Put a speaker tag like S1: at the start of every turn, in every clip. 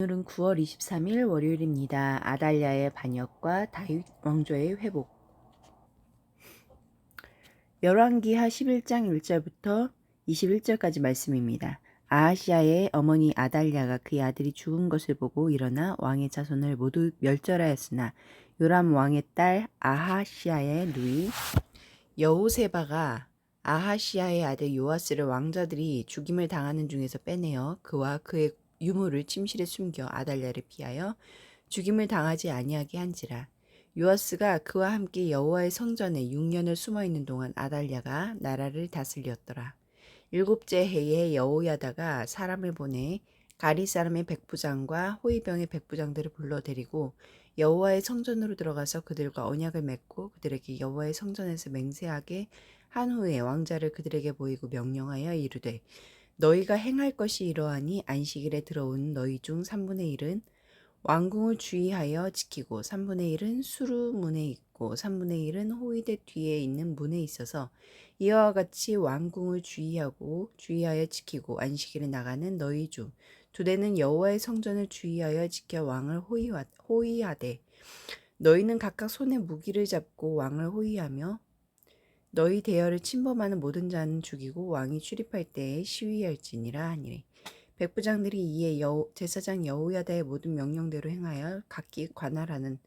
S1: 오늘은 9월 23일 월요일입니다. 아달랴의 반역과 다윗 왕조의 회복. 열왕기하 11장 1절부터 21절까지 말씀입니다. 아하시아의 어머니 아달랴가 그의 아들이 죽은 것을 보고 일어나 왕의 자손을 모두 멸절하였으나 요람 왕의 딸 아하시아의 누이 여호세바가 아하시아의 아들 요아스를 왕자들이 죽임을 당하는 중에서 빼내어 그와 그의 유물을 침실에 숨겨 아달랴를 피하여 죽임을 당하지 아니하게 한지라. 요아스가 그와 함께 여호와의 성전에 6년을 숨어 있는 동안 아달랴가 나라를 다스렸더라. 일곱째 해에 여호야다가 사람을 보내 가리 사람의 백부장과 호위병의 백부장들을 불러 데리고 여호와의 성전으로 들어가서 그들과 언약을 맺고 그들에게 여호와의 성전에서 맹세하게 한 후에 왕자를 그들에게 보이고 명령하여 이르되 너희가 행할 것이 이러하니 안식일에 들어온 너희 중 3분의 1은 왕궁을 주의하여 지키고 3분의 1은 수루문에 있고 3분의 1은 호위대 뒤에 있는 문에 있어서 이와 같이 왕궁을 주의하고 주의하여 지키고 안식일에 나가는 너희 중 두 대는 여호와의 성전을 주의하여 지켜 왕을 호위하, 호위하되 너희는 각각 손에 무기를 잡고 왕을 호위하며 너희 대열을 침범하는 모든 자는 죽이고 왕이 출입할 때에 시위할지니라 하니래. 백부장들이 이에 여, 제사장 여호야다의 모든 명령대로 행하여 각기 관할하는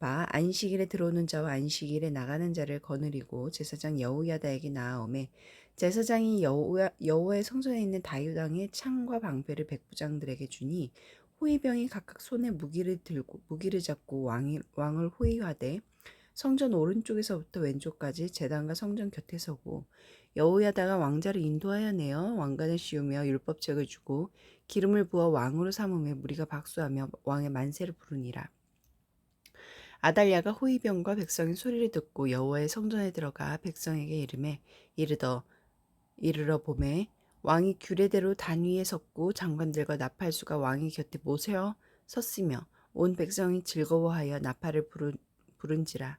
S1: 바 안식일에 들어오는 자와 안식일에 나가는 자를 거느리고 제사장 여호야다에게 나아오매 제사장이 여호야, 여호와의 성전에 있는 다유당의 창과 방패를 백부장들에게 주니 호위병이 각각 손에 무기를 들고 무기를 잡고 왕이, 왕을 호위하되 성전 오른쪽에서부터 왼쪽까지 제단과 성전 곁에 서고 여호야다가 왕자를 인도하여 내어 왕관을 씌우며 율법책을 주고 기름을 부어 왕으로 삼으며 무리가 박수하며 왕의 만세를 부르니라. 아달랴가 호위병과 백성의 소리를 듣고 여호와의 성전에 들어가 백성에게 이름에 이르더 이르러 봄에 왕이 규례대로 단 위에 섰고 장관들과 나팔수가 왕의 곁에 모세어 섰으며 온 백성이 즐거워하여 나팔을 부른, 부른지라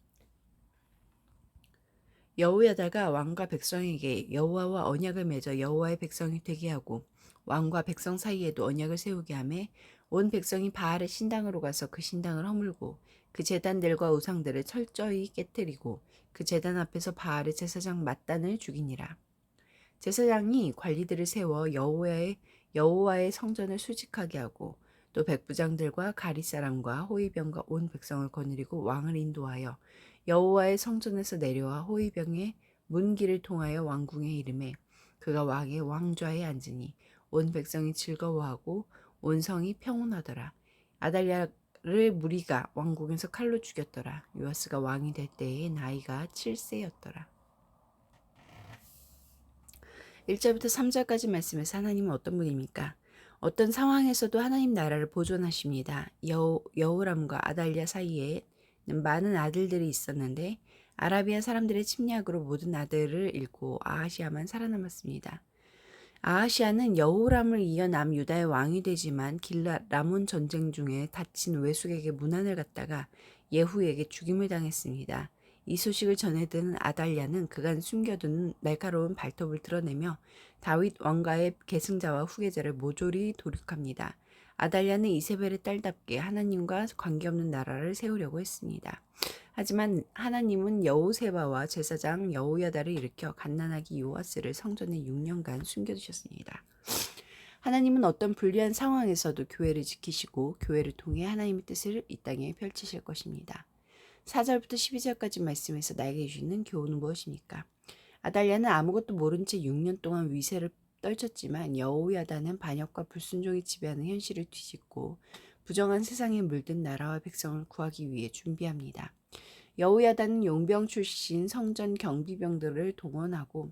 S1: 여호야다가 왕과 백성에게 여호와와 언약을 맺어 여호와의 백성이 되게 하고 왕과 백성 사이에도 언약을 세우게 하매 온 백성이 바알의 신당으로 가서 그 신당을 허물고 그 제단들과 우상들을 철저히 깨뜨리고 그 제단 앞에서 바알의 제사장 mat단을 죽이니라. 제사장이 관리들을 세워 여호와의 여호와의 성전을 수직하게 하고 또 백부장들과 가리 사람과 호위병과 온 백성을 거느리고 왕을 인도하여 여호와의 성전에서 내려와 호위병의 문길을 통하여 왕궁에 이름에 그가 왕의 왕좌에 앉으니 온 백성이 즐거워하고 온 성이 평온하더라. 아달랴를 무리가 왕궁에서 칼로 죽였더라. 요아스가 왕이 될 때에 나이가 7세였더라. 1절부터 3절까지 말씀에서 하나님은 어떤 분입니까? 어떤 상황에서도 하나님 나라를 보존하십니다. 여우, 여우람과 아달랴 사이에 많은 아들들이 있었는데 아라비아 사람들의 침략으로 모든 아들을 잃고 아하시아만 살아남았습니다. 아하시아는 여호람을 이어 남유다의 왕이 되지만 길라 라몬 전쟁 중에 다친 외숙에게 문안을 갖다가 예후에게 죽임을 당했습니다. 이 소식을 전해 든 아달랴는 그간 숨겨둔 날카로운 발톱을 드러내며 다윗 왕가의 계승자와 후계자를 모조리 돌이합니다. 아달랴는 이세벨의 딸답게 하나님과 관계없는 나라를 세우려고 했습니다. 하지만 하나님은 여호세바와 제사장 여호야다를 일으켜 갓난아기 요아스를 성전에 6년간 숨겨두셨습니다. 하나님은 어떤 불리한 상황에서도 교회를 지키시고 교회를 통해 하나님의 뜻을 이 땅에 펼치실 것입니다. 4절부터 12절까지 말씀에서 나에게 주시는 교훈은 무엇입니까? 아달랴는 아무것도 모른 채 6년 동안 위세를 떨쳤지만 여호야다는 반역과 불순종이 지배하는 현실을 뒤집고 부정한 세상에 물든 나라와 백성을 구하기 위해 준비합니다. 여호야다는 용병 출신 성전 경비병들을 동원하고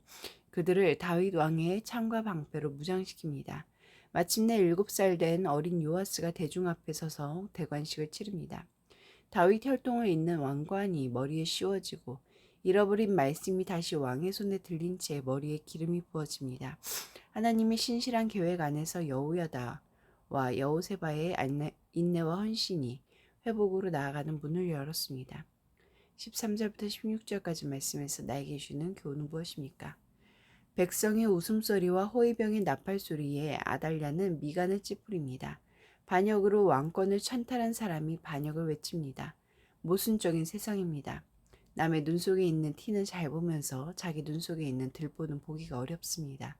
S1: 그들을 다윗 왕의 창과 방패로 무장시킵니다. 마침내 7살 된 어린 요아스가 대중 앞에 서서 대관식을 치릅니다. 다윗 혈통을 잇는 왕관이 머리에 씌워지고 잃어버린 말씀이 다시 왕의 손에 들린 채 머리에 기름이 부어집니다. 하나님의 신실한 계획 안에서 여우야다와 여우세바의 인내와 헌신이 회복으로 나아가는 문을 열었습니다. 13절부터 16절까지 말씀에서 나에게 주는 교훈은 무엇입니까? 백성의 웃음소리와 호위병의 나팔소리에 아달랴는 미간을 찌푸립니다. 반역으로 왕권을 찬탈한 사람이 반역을 외칩니다. 모순적인 세상입니다. 남의 눈 속에 있는 티는 잘 보면서 자기 눈 속에 있는 들보는 보기가 어렵습니다.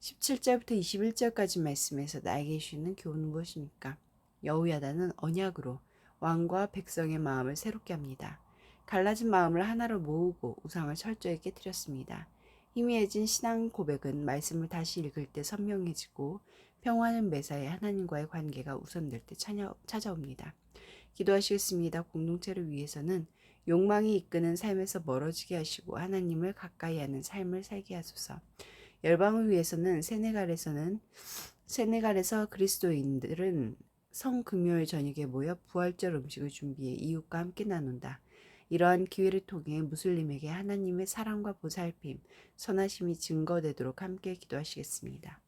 S1: 17절부터 21절까지 말씀에서 나에게 주는 교훈은 무엇입니까? 여우야다는 언약으로 왕과 백성의 마음을 새롭게 합니다. 갈라진 마음을 하나로 모으고 우상을 철저히 깨뜨렸습니다. 희미해진 신앙 고백은 말씀을 다시 읽을 때 선명해지고 평화는 매사에 하나님과의 관계가 우선될 때 찾아- 찾아옵니다. 기도하시겠습니다. 공동체를 위해서는 욕망이 이끄는 삶에서 멀어지게 하시고 하나님을 가까이 하는 삶을 살게 하소서. 열방을 위해서는 세네갈에서는 세네갈에서 그리스도인들은 성금요일 저녁에 모여 부활절 음식을 준비해 이웃과 함께 나눈다. 이러한 기회를 통해 무슬림에게 하나님의 사랑과 보살핌, 선하심이 증거되도록 함께 기도하시겠습니다.